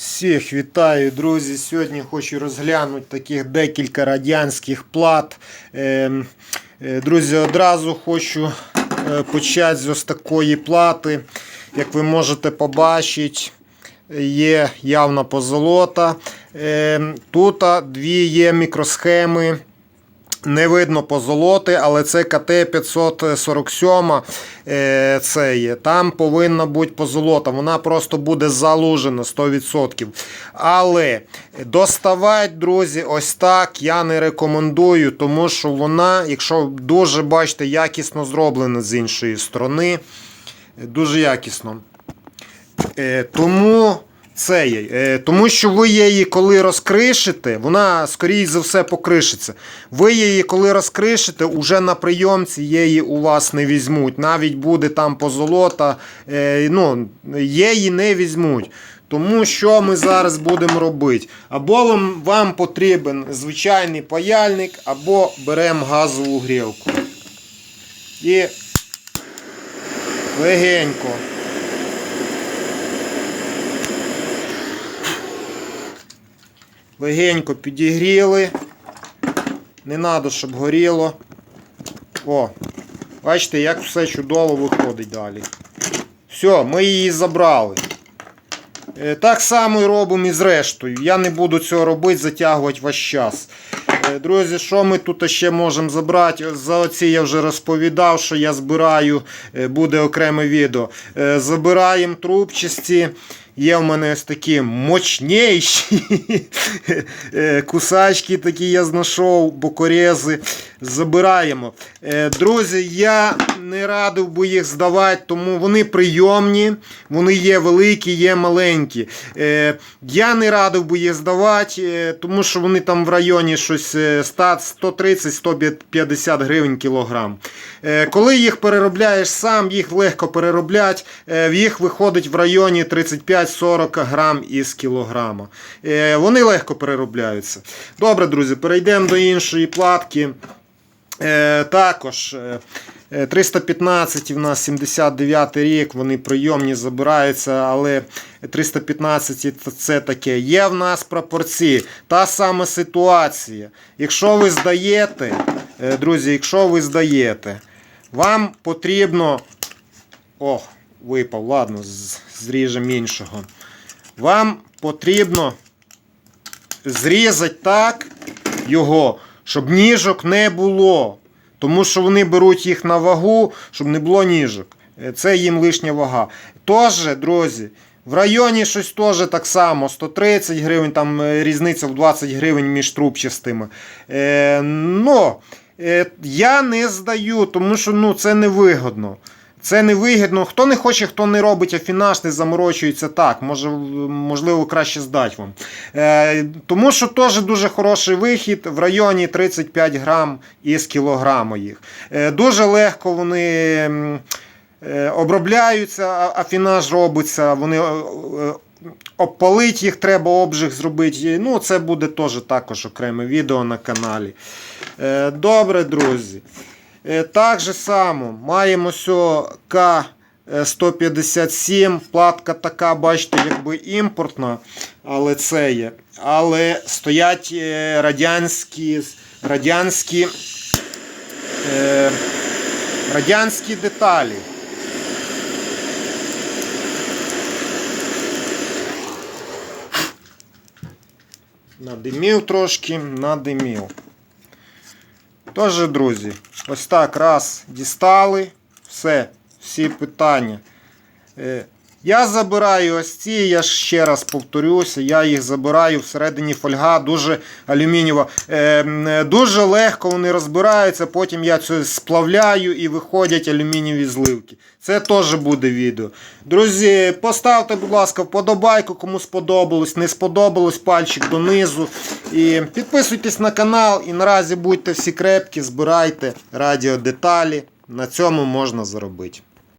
Всіх вітаю, друзі. Сьогодні хочу розглянути таких декілька радянських плат. Ем, е, Друзі, одразу хочу е, почати з ось такої плати. Як ви можете побачити, є явна позолота. Ем, Тут дві є мікросхеми. Не видно позолоти, але це КТ 547. е, Це є. Там повинна бути позолота. Вона просто буде залужена 100%. Але доставати, друзі, ось так я не рекомендую, тому що вона, якщо дуже бачите, якісно зроблена з іншої сторони. Дуже якісно. Е, Тому це є. Е, Тому що ви її, коли розкришите, вона, скоріш за все, покришиться. Ви її, коли розкришите, уже на прийомці її у вас не візьмуть. Навіть буде там позолота, е, ну, її не візьмуть. Тому що ми зараз будемо робити? Або вам, вам потрібен звичайний паяльник, або беремо газову грілку. І легенько. Легенько підігріли. Не треба, щоб горіло. О, бачите, як все чудово виходить далі. Все, ми її забрали. Е, Так само і робимо і з рештою. Я не буду цього робити, затягувати ваш час. Е, Друзі, що ми тут ще можемо забрати? За оці я вже розповідав, що я збираю, е, буде окреме відео. Забираємо трубчасті. Є в мене ось такі мощніші е, кусачки, такі я знайшов, бокорези. Забираємо. Е, Друзі, я не радив би їх здавати, тому вони прийомні, вони є великі, є маленькі. Е, Я не радив би їх здавати, тому що вони там в районі щось е, 130-150 гривень кілограм. Коли їх переробляєш сам, їх легко перероблять, в їх виходить в районі 35-40 грам із кілограма. Е, Вони легко переробляються. Добре, друзі, перейдемо до іншої платки. Е, також е, е, 315 в нас 79 рік, вони прийомні забираються, але 315 це таке. Є в нас пропорції. Та сама ситуація. Якщо ви здаєте, друзі, якщо ви здаєте, вам потрібно. Ох, випав, ладно, зріжемо іншого. Вам потрібно зрізати так його, щоб ніжок не було. Тому що вони беруть їх на вагу, щоб не було ніжок. Е, Це їм лишня вага. Тож, друзі, в районі щось теж так само. 130 гривень, там е, різниця в 20 гривень між трубчастими. Е, но е, я не здаю, тому що ну, це невигодно. Це невигідно. Хто не хоче, хто не робить афінаж, не заморочується так. Може, можливо, краще здати вам. Е, тому що теж дуже хороший вихід в районі 35 грам із кілограма їх. Е, дуже легко вони е, обробляються, афінаж робиться. Вони е, е, їх, треба обжиг зробити. Ну, це буде теж також окреме відео на каналі. Добре, друзі. Е, Так же само маємо сьо К157. Платка така, бачите, якби імпортна, але це є. Але стоять е, радянські, радянські, е, радянські деталі. Надимів трошки, надимів. Тож, друзі, ось так раз дістали. Все, всі питання. Я забираю ось ці, я ще раз повторюся, я їх забираю всередині фольга, дуже алюмінієва. Е, е, Дуже легко вони розбираються, потім я це сплавляю і виходять алюмінієві зливки. Це теж буде відео. Друзі, поставте, будь ласка, вподобайку, кому сподобалось. Не сподобалось, пальчик донизу. І підписуйтесь на канал. І наразі будьте всі крепкі, збирайте радіодеталі. На цьому можна заробити.